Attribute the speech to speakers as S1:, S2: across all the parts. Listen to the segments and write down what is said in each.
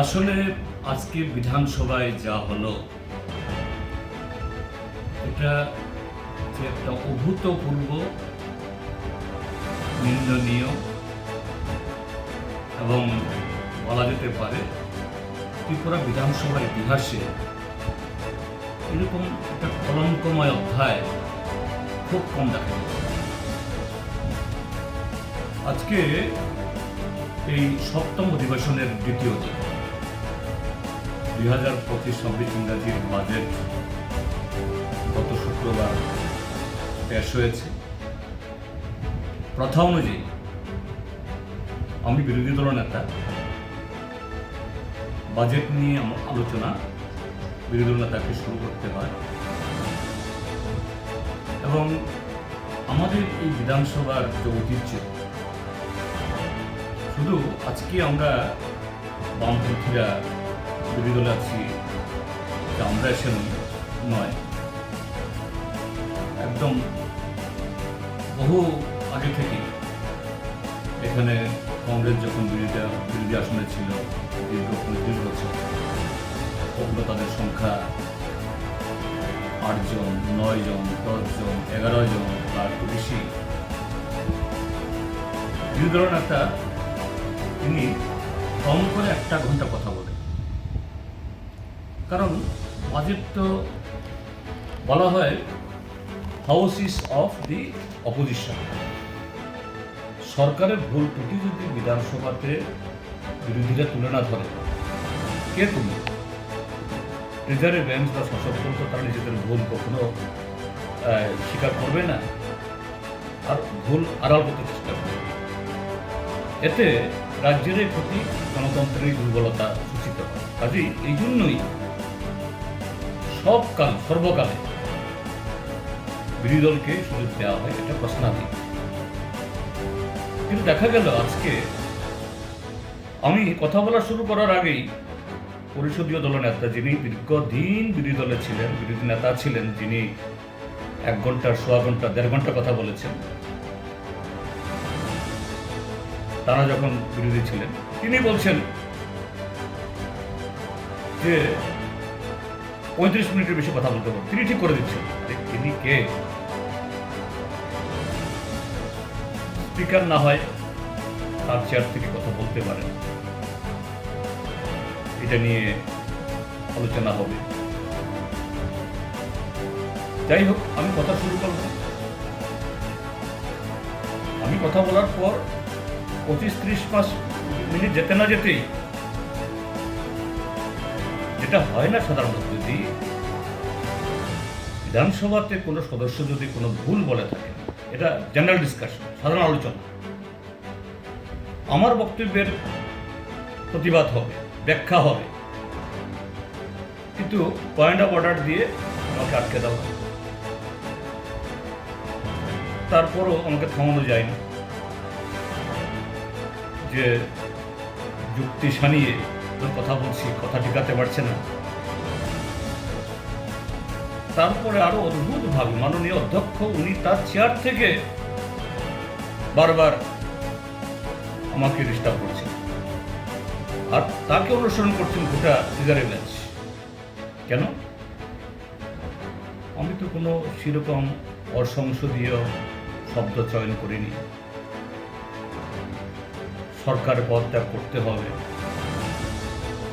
S1: আসলে আজকে বিধানসভায় যা হলো, এটা যে একটা অভূতপূর্ব, নিন্দনীয় এবং বলা যেতে পারে ত্রিপুরা বিধানসভার ইতিহাসে এরকম একটা কলঙ্কময় অধ্যায় খুব কম দেখা গেছে আজকে এই সপ্তম অধিবেশনের দ্বিতীয় দিন। দুই হাজার পঁচিশ ছাব্বিশ ইংরাজির বাজেট গত শুক্রবার পেশ হয়েছে। প্রথা অনুযায়ী আমি বিরোধী দল নেতা, বাজেট নিয়ে আমার আলোচনা বিরোধী দল নেতাকে শুরু করতে হয়। এবং আমাদের এই বিধানসভার যে ঐতিহ্য শুধু আজকে আমরা বামপন্থীরা বিরোধী দলে আছি আমরা এসে নয়। একদম বহু আগে থেকে এখানে কংগ্রেস যখন বিরোধী বিরোধী আসনে ছিল, দীর্ঘ পঁয়ত্রিশ বছর, তখন তাদের সংখ্যা আটজন নয় জন দশজন এগারো জন তার বেশি। বিরোধী দলের নেতা তিনি কম করে একটা ঘণ্টা কথা বলেন। কারণ বাজেট তো বলা হয় হাউসিস অফ দি অপোজিশন সরকারের ভুল ত্রুটি যদি বিধানসভাতে বিরোধীরা তুলে না ধরে, কে তুলবে? ট্রেজারি বেঞ্চ বা তো তারা নিজেদের ভুল কখনো স্বীকার করবে না। আর ভুল আড়াল করতে চেষ্টা করবে। এতে রাজ্যের প্রতি গণতন্ত্রের দুর্বলতা সূচিত কাজেই এই জন্যই সব কাল সর্বকালে বিরোধী দলকে সুযোগ দেওয়া হয় এটা প্রশ্নাতীত। কিন্তু দেখা গেল আজকে আমি কথা বলা শুরু করার আগেই পরিষদীয় দলের নেতা যিনি দীর্ঘদিন বিরোধী দলে ছিলেন, বিরোধী নেতা ছিলেন, যিনি এক ঘণ্টা, সোয়া ঘণ্টা, দেড় ঘণ্টা কথা বলেছেন তারা যখন বিরোধী ছিলেন, তিনি বলছেন যে, পঁয়ত্রিশ মিনিটের বেশি কথা বলতে পারেন তিনি ঠিক করে দিচ্ছেন তিনি কে? স্পিকার না হয় তার চেয়ার থেকে কথা বলতে পারেন। এটা নিয়ে আলোচনা হবে। যাই হোক, আমি কথা শুরু করব আমি কথা বলার পর পঁচিশ ত্রিশ মাস মিনিট যেতে না যেতেই যেটা হয় না সাধারণত যদি বিধানসভাতে কোনো সদস্য যদি কোনো ভুল বলে থাকে, এটা জেনারেল ডিসকাশন সাধারণ আলোচনা। আমার বক্তব্যের প্রতিবাদ হবে, ব্যাখ্যা হবে। কিন্তু পয়েন্ট অফ অর্ডার দিয়ে আমাকে আটকে দেওয়া। তারপরও আমাকে থামানো যায় না যে যুক্তি সানিয়ে কথা বলছি, কথা টিকাতে পারছে না। তারপরে আরও অদ্ভুত ভাবে, মাননীয় অধ্যক্ষ, উনি তার চেয়ার থেকে বারবার আমাকে ডিস্টার্ব করছেন। আর তাকে অনুসরণ করছেন গোটা সিজারে বেঞ্চ কেন? আমি তো কোনো সেরকম অসংসদীয় শব্দ চয়ন করিনি। সরকার পদত্যাগ করতে হবে।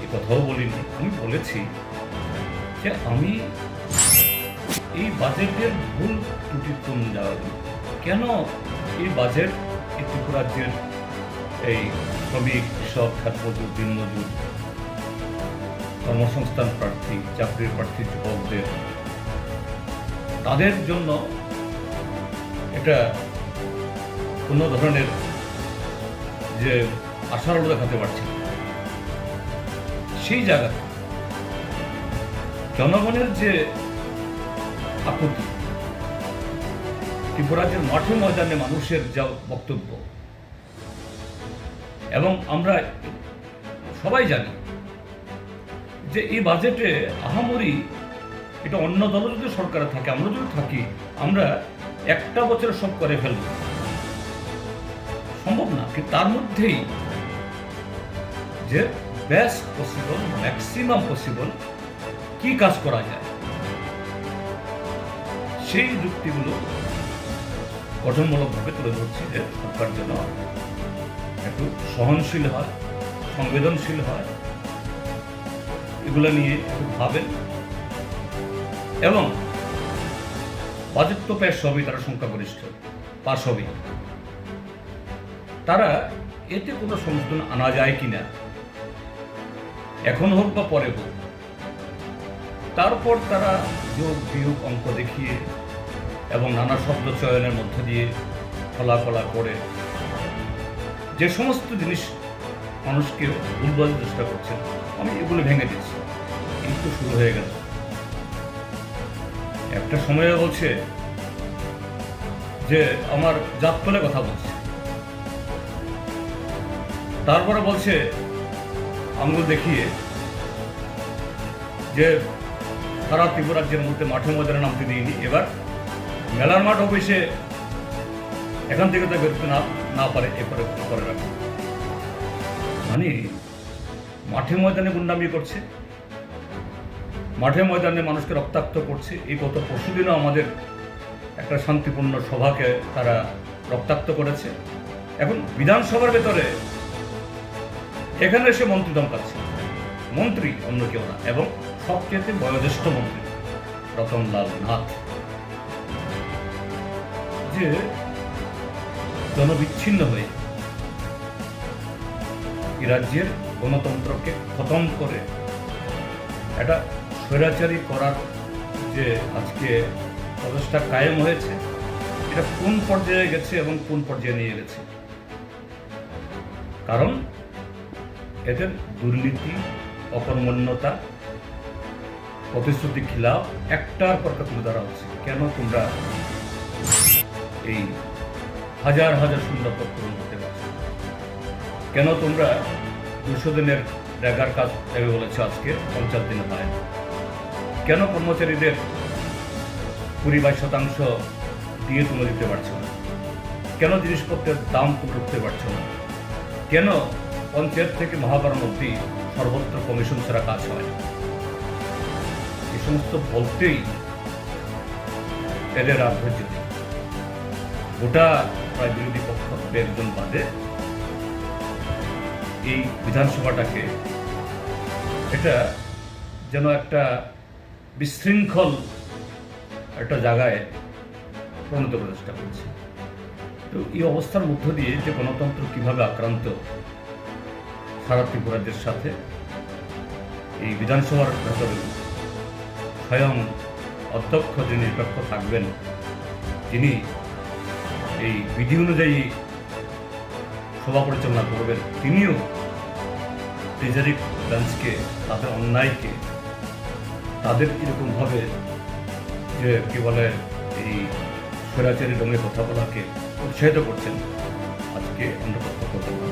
S1: এ কথাও বলিনি, আমি বলেছি যে আমি এই বাজেটের ভুল ত্রুটি কোন জায়গায় কেন এই বাজেট ত্রিপুরা রাজ্যের এই শ্রমিক, কৃষক খাত মজুর দিন কর্মসংস্থান প্রার্থী, চাকরির প্রার্থী, যুবকদের, তাদের জন্য এটা কোনো ধরনের যে আশার আলো দেখাতে পারছে সেই জায়গাতে জনগণের যে আপত্তি ত্রিপুরাজ্যের মাঠে ময়দানে মানুষের যা বক্তব্য, এবং আমরা সবাই জানি যে এই বাজেটে আহামরি এটা অন্য দল যদি সরকারে থাকে আমরা যদি থাকি, আমরা একটা বছর সব করে ফেলব। সম্ভব না কিন্তু তার মধ্যেই যে বেস্ট পসিবল ম্যাক্সিমাম পসিবল কি কাজ করা যায়, সেই যুক্তিগুলো গঠনমূলকভাবে তুলে ধরছি যে সরকার যেন একটু সহনশীল হয়, সংবেদনশীল হয়। এগুলো নিয়ে একটু ভাবেন। এবং বাজেট তো প্রায় সবই তারা সংখ্যাগরিষ্ঠ পাশ হবে তারা এতে কোনো সংশোধন আনা যায় কিনা? এখন হোক বা পরে হোক, তারপর তারা যোগ বিয়োগ অঙ্ক দেখিয়ে এবং নানা শব্দ চয়নের মধ্য দিয়ে ফলাফলা করে। যে সমস্ত জিনিস মানুষকে ভুল বোঝার চেষ্টা করছেন আমি এগুলো ভেঙে দিচ্ছি। কিন্তু শুরু হয়ে গেল। একটা সময়ে বলছে যে, আমার জাত তোলে কথা বলছে। তারপরে বলছে, আঙুল দেখিয়ে যে সারা ত্রিপুরা রাজ্যের মধ্যে মাঠে ময়দানে নামতে দিইনি। এবার মেলার মাঠ অফিসে এখান থেকে তা বেরোতে না না পারে এ করে করে মানে মাঠে ময়দানে গুন্ডামি করছে, মাঠে ময়দানে মানুষকে রক্তাক্ত করছে, এই গত পরশুদিনও আমাদের একটা শান্তিপূর্ণ সভাকে তারা রক্তাক্ত করেছে। এখন বিধানসভার ভেতরে এখানে এসে মন্ত্রী দমকাচ্ছে মন্ত্রী অন্য কেউ না, এবং সবচেয়ে বয়োজ্যেষ্ঠ মন্ত্রী রতনলাল নাথ যে জনবিচ্ছিন্ন হয়ে রাজ্যের গণতন্ত্রকে খতম করে একটা স্বৈরাচারী করার যে আজকে প্রচেষ্টা কায়েম হয়েছে, এটা কোন পর্যায়ে গেছে এবং কোন পর্যায়ে নিয়ে গেছে? কারণ এদের দুর্নীতি, অকর্মণ্যতা প্রতিশ্রুতি খিলাফ একটার পর তুলে ধরা হচ্ছে কেন তোমরা এই হাজার হাজার সুন্দর পূরণ করতে পারছ কেন তোমরা দুশো দিনের রেগার কাজ দেবে বলেছ আজকে? পঞ্চাশ দিনে হয় কেন কর্মচারীদের কুড়ি বাইশ শতাংশ দিয়ে তুলে দিতে পারছ না? কেন জিনিসপত্রের দাম তুলে উঠতে পারছ না? কেন পঞ্চায়েত থেকে মহাবারণ অব্দি সর্বত্র কমিশন ছাড়া কাজ হয় এই সমস্ত বলতেই এদের নেই। গোটা প্রায় বিরোধী পক্ষ একজন বাদে। এই বিধানসভাটাকে এটা যেন একটা বিশৃঙ্খল একটা জায়গায় পরিণত করার চেষ্টা করছে। তো এই অবস্থার মধ্য দিয়ে যে গণতন্ত্র কীভাবে আক্রান্ত সারা ত্রিপুরাজ্যের সাথে এই বিধানসভার ভেতরে স্বয়ং অধ্যক্ষ যে নিরপেক্ষ থাকবেন, তিনি এই বিধি অনুযায়ী সভা পরিচালনা করবেন, তিনিও ট্রেজারি ব্রাঞ্চকে তাদের অন্যায়কে, তাদের এরকমভাবে যে কি বলে এই স্বৈরাচারী রঙে কথা বলাকে উৎসাহিত করছেন, আজকে আমরা প্রত্যক্ষ